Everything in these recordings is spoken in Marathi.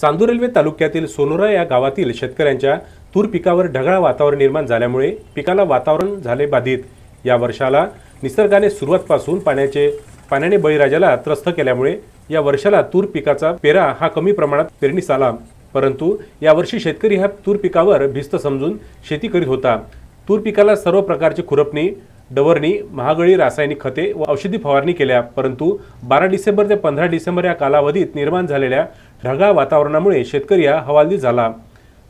चांदूर तालुक्यातील सोनोरा या गावातील शेतकऱ्यांच्या तूर पिकावर ढगाळ वातावरण निर्माण झाल्यामुळे पिकाला वातावरण झाले बाधित. या वर्षाला निसर्गाने सुरुवातपासून पाण्याचे पाण्याने बळीराजाला त्रस्त केल्यामुळे या वर्षाला तूर पिकाचा पेरा हा कमी प्रमाणात पेरणीस आला. परंतु यावर्षी शेतकरी हा तूर पिकावर भिस्त समजून शेती करीत होता. तूर पिकाला सर्व प्रकारची खुरपणी डवरणी महागळी रासायनिक खते व औषधी फवारणी केल्या. परंतु बारा डिसेंबर ते पंधरा डिसेंबर या कालावधीत निर्माण झालेल्या ढगाळ वातावरणामुळे शेतकरी हा हवालदिल झाला.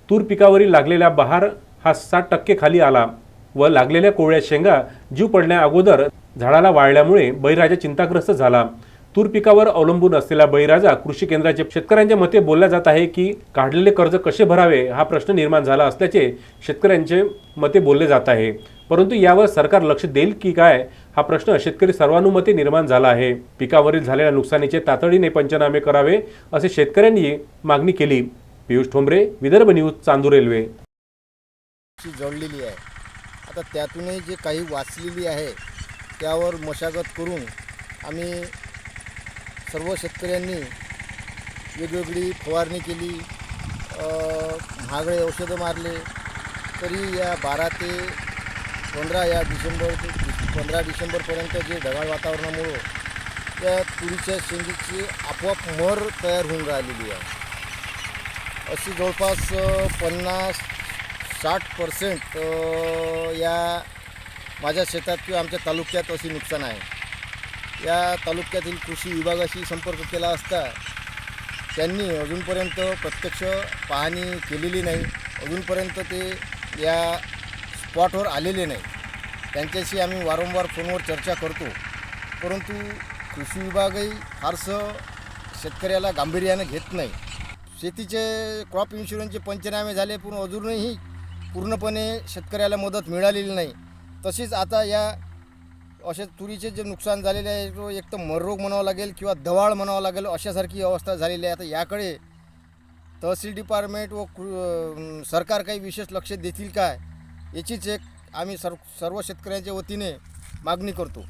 तूर पिकावरील लागलेला बहार हा सात टक्के खाली आला व लागलेल्या कोवळ्या शेंगा जीव पडण्याअगोदर झाडाला वाळल्यामुळे बळीराजा चिंताग्रस्त झाला. तूर पिकावर अवलंबून असलेला बळीराजा कृषी केंद्राचे शेतकऱ्यांच्या मते बोलल्या जात आहे की काढलेले कर्ज कसे भरावे हा प्रश्न निर्माण झाला असल्याचे शेतकऱ्यांचे मते बोलले जात आहे. परंतु यावर सरकार लक्ष देईल की काय हा प्रश्न शेतकरी सर्वानुमते निर्माण झाला आहे. पिकावरील झालेल्या नुकसानीचे तातडीने पंचनामे करावे असे शेतकऱ्यांनी मागणी केली. Piyush Thombare Vidarbha news Chandur railway. जोडलेली आहे. आता त्यातूनही जे काही वाचलेली आहे त्यावर मशागत करून आम्ही सर्व शेतकऱ्यांनी वेगवेगळी फवारणी केली महागडे औषधं मारले तरी या बारा ते पंधरा या डिसेंबर ते पंधरा डिसेंबरपर्यंत जे ढगाळ वातावरणामुळं त्या तुरीच्या शेंगीची आपोआप मर तयार होऊन राहिलेली आहे. अशी जवळपास पन्नास साठ पर्सेंट या माझ्या शेतात किंवा आमच्या तालुक्यात अशी नुकसान आहे. या तालुक्यातील कृषी विभागाशी संपर्क केला असता त्यांनी अजूनपर्यंत प्रत्यक्ष पाहणी केलेली नाही. अजूनपर्यंत ते या स्पॉटवर आलेले नाही. त्यांच्याशी आम्ही वारंवार फोनवर चर्चा करतो. परंतु कृषी विभागही फारसं शेतकऱ्याला गांभीर्यानं घेत नाही. शेतीचे क्रॉप इन्शुरन्सचे पंचनामे झाले पण अजूनही पूर्णपणे शेतकऱ्याला मदत मिळालेली नाही. तशीच आता या अशा तुरीचे जे नुकसान झालेले आहे तो एक तर मररोग म्हणावा लागेल किंवा दवाळ म्हणावं लागेल अशासारखी अवस्था झालेली आहे. आता याकडे तहसील डिपार्टमेंट व कृ सरकार काही विशेष लक्ष देतील काय याचीच एक आम्ही सर्व सर्व शेतकऱ्यांच्या वतीने मागणी करतो.